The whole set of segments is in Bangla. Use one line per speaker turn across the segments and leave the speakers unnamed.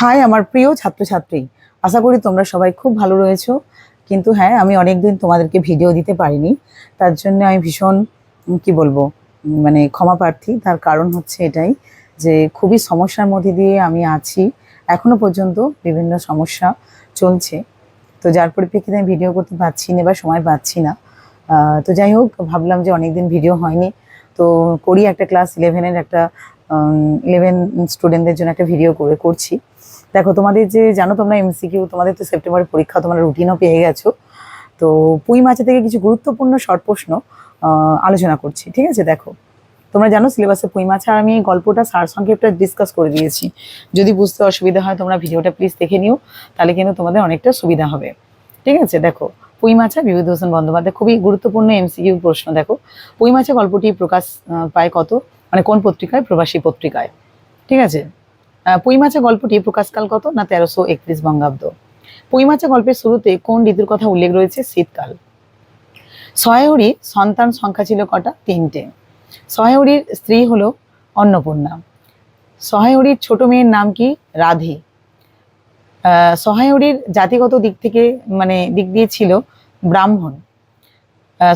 হাই, আমার প্রিয় ছাত্রছাত্রী। আশা করি তোমরা সবাই খুব ভালো রয়েছো। কিন্তু হ্যাঁ আমি অনেকদিন তোমাদেরকে ভিডিও দিতে পারিনি। তার জন্য আমি ভীষণ কি বলব মানে ক্ষমা প্রার্থী। তার কারণ হচ্ছে এটাই যে, খুবই সমস্যার মধ্যে দিয়ে আমি আছি। এখনও পর্যন্ত বিভিন্ন সমস্যা চলছে। তো যার পরিপ্রেক্ষিতে আমি ভিডিও করতে পারছি না বা সময় পাচ্ছি না। তো যাই হোক, ভাবলাম যে অনেকদিন ভিডিও হয়নি। তো করি একটা ক্লাস ইলেভেনের একটা ইলেভেন স্টুডেন্টদের জন্য একটা ভিডিও করে, করছি। দেখো, তোমাদের যে, জানো তোমরা এমসিকিউ তোমাদের তো সেপ্টেম্বরের পরীক্ষা, তোমরা রুটিনও পেয়ে গেছো। তো পুঁই মাছে থেকে কিছু গুরুত্বপূর্ণ শর্ট প্রশ্ন আলোচনা করছি, ঠিক আছে? দেখো, তোমরা জানো সিলেবাসে পুঁই মাছ, আর আমি এই গল্পটা সার সংক্ষেপটা ডিসকাস করে দিয়েছি। যদি বুঝতে অসুবিধা হয়, তোমরা ভিডিওটা প্লিজ দেখে নিও, তাহলে কিন্তু তোমাদের অনেকটা সুবিধা হবে। ঠিক আছে? দেখো, পুঁই মাছা বিভূতিভূষণ বন্দ্যোপাধ্যায়, খুবই গুরুত্বপূর্ণ এমসিকিউ প্রশ্ন। দেখো, পুঁই মাছা গল্পটি প্রকাশ পায় কত? মানে কোন পত্রিকায়? প্রবাসী পত্রিকায়। ঠিক আছে? আহ, পুঁই মাছা গল্পটি প্রকাশকাল কত? না তেরোশো একত্রিশ বঙ্গাব্দ। পুঁই মাছা গল্পের শুরুতে কোন ঋতুর কথা উল্লেখ রয়েছে? শীতকাল। সহায়রী সন্তান সংখ্যা ছিল কটা? তিনটে। সহায়রীর স্ত্রী হলো অন্নপূর্ণা। সহায়রীর ছোট মেয়ের নাম কি? রাধে। সহায়রীর জাতিগত দিক থেকে মানে দিক দিয়ে ছিল ব্রাহ্মণ।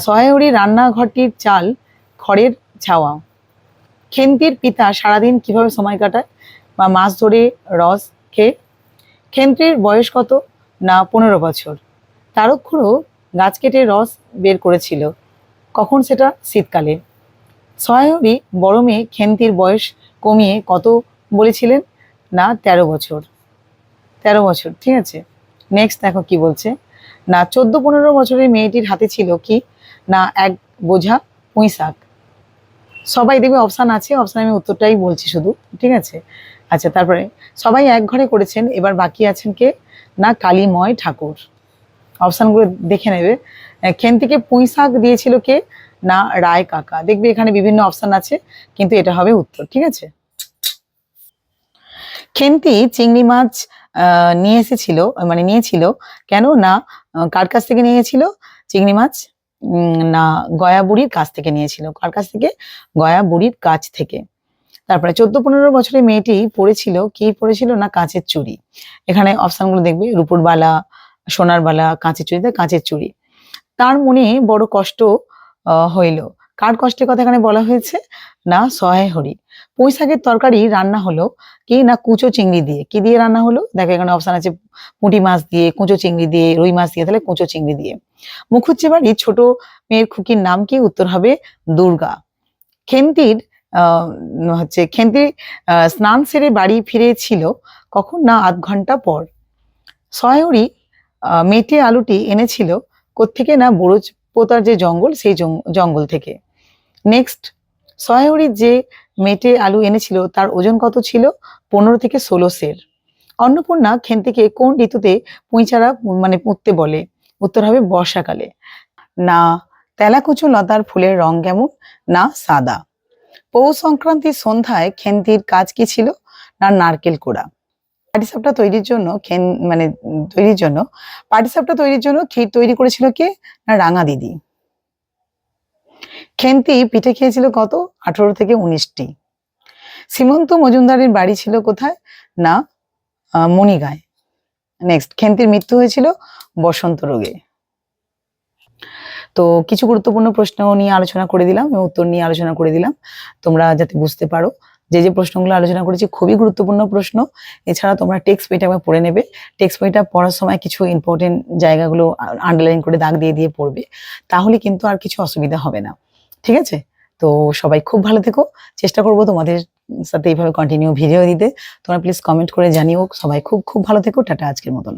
সহায়রীর রান্নাঘরটির চাল খড়ের ছাওয়া। খেন্তির পিতা সারাদিন কীভাবে সময় কাটায়? বা মাছ ধরে রস খেয়ে খেন্তির বয়স কত? না, পনেরো বছর। তারক্ষুড়ো গাছ কেটে রস বের করেছিল। কখন সেটা? শীতকালে। সহায়রী বড় মেয়ে খেন্তির বয়স কমিয়ে কত বলেছিলেন? না, তেরো বছর। তেরো বছর, ঠিক আছে। নেক্সট দেখো কি বলছে। না, চোদ্দ পনেরো বছরের মেয়েটির হাতে ছিল কি? না, এক বোঝা পুঁই শাক সবাই দেখবে অপশান আছে, অপশান আমি উত্তরটাই বলছি শুধু, ঠিক আছে? আচ্ছা তারপরে, সবাই এক ঘরে করেছেন, এবার বাকি আছেন কে? না, কালীময় ঠাকুর। অপশানগুলো দেখে নেবে। খেন থেকে পুঁই শাক দিয়েছিল কে? না, রায় কাকা। দেখবে এখানে বিভিন্ন অপশান আছে, কিন্তু এটা হবে উত্তর, ঠিক আছে? খেন্তি চিংড়ি মাছ নিয়ে এসেছিল মানে নিয়েছিল। কেন? না কার কাছ থেকে নিয়েছিল? চিংড়ি মাছ? না, গয়া বুড়ির কাছ থেকে নিয়েছিল। কার কাছ থেকে? গয়া বুড়ির কাছ থেকে। তারপরে চোদ্দ পনেরো বছরের মেয়েটি পড়েছিল। কি পড়েছিল? না, কাঁচের চুড়ি। এখানে অপশনগুলো দেখবে, রুপুর বালা, সোনার বালা, কাঁচের চুড়িতে কাঁচের চুড়ি। তার মনে বড় কষ্ট হইল। কার কষ্টের কথা এখানে বলা হয়েছে? না, সহায় হরি। পুঁই শাকের তরকারি রান্না হলো কি? না, কুচো চিংড়ি দিয়ে। কি দিয়ে রান্না হলো? দেখো এখানে অপশান আছে পুঁটি মাছ দিয়ে, কুচো চিংড়ি দিয়ে, রুই মাছ দিয়ে, তাহলে কুচো চিংড়ি দিয়ে। মুখুজ্জে বাড়ি ছোট মেয়ের খুকির নাম কি? উত্তর হবে দুর্গা। খেন্তির হচ্ছে খেন্তি স্নান সেরে বাড়ি ফিরেছিল কখন? না, আধ ঘণ্টা পর। সহায়রী মেটে আলুটি এনেছিল কোত্থেকে? না, বড়জ পোতার যে জঙ্গল, সেই জঙ্গল থেকে। নেক্সট সহায়রী যে মেটে আলু এনেছিল, তার ওজন কত ছিল? পনেরো থেকে ষোলো সের। অন্নপূর্ণা খেন্তিকে কোন ঋতুতে পুঁইচারা মানে পুঁততে বলে? উত্তর হবে বর্ষাকালে। না, তেলাকুচো লতার ফুলের রং কেমন? না, সাদা। পৌষ সংক্রান্তির সন্ধ্যায় খেন্তির কাজ কি ছিল? না, নারকেল কোড়া। পাটিসাপটা তৈরির জন্য খেন মানে তৈরির জন্য, পাটিসাপটা তৈরির জন্য ক্ষীর তৈরি করেছিল কে? না, রাঙা দিদি। খেন্তি পিঠে খেয়েছিল কত? আঠারো থেকে উনিশটি। সীমন্ত মজুমদারের বাড়ি ছিল কোথায়? না মণিগায়। নেক্সট খেন্তির মৃত্যু হয়েছিল বসন্ত রোগে। তো কিছু গুরুত্বপূর্ণ প্রশ্ন নিয়ে আলোচনা করে দিলাম এবং উত্তর নিয়ে আলোচনা করে দিলাম। তোমরা যাতে বুঝতে পারো, যে যে প্রশ্নগুলো আলোচনা করেছি খুবই গুরুত্বপূর্ণ প্রশ্ন। এছাড়া তোমরা টেক্সট বইটা একবার পড়ে নেবে। টেক্সট বইটা পড়ার সময় কিছু ইম্পর্টেন্ট জায়গাগুলো আন্ডারলাইন করে দাগ দিয়ে দিয়ে পড়বে। তাহলে কিন্তু আর কিছু অসুবিধা হবে না। ঠিক আছে? তো সবাই খুব ভালো থেকো। চেষ্টা করব তোমাদের সাথে এইভাবে কন্টিনিউ ভিডিও দিতে। তোমরা প্লিজ কমেন্ট করে জানিও। সবাই খুব খুব ভালো থেকো। টাটা আজকের মতন।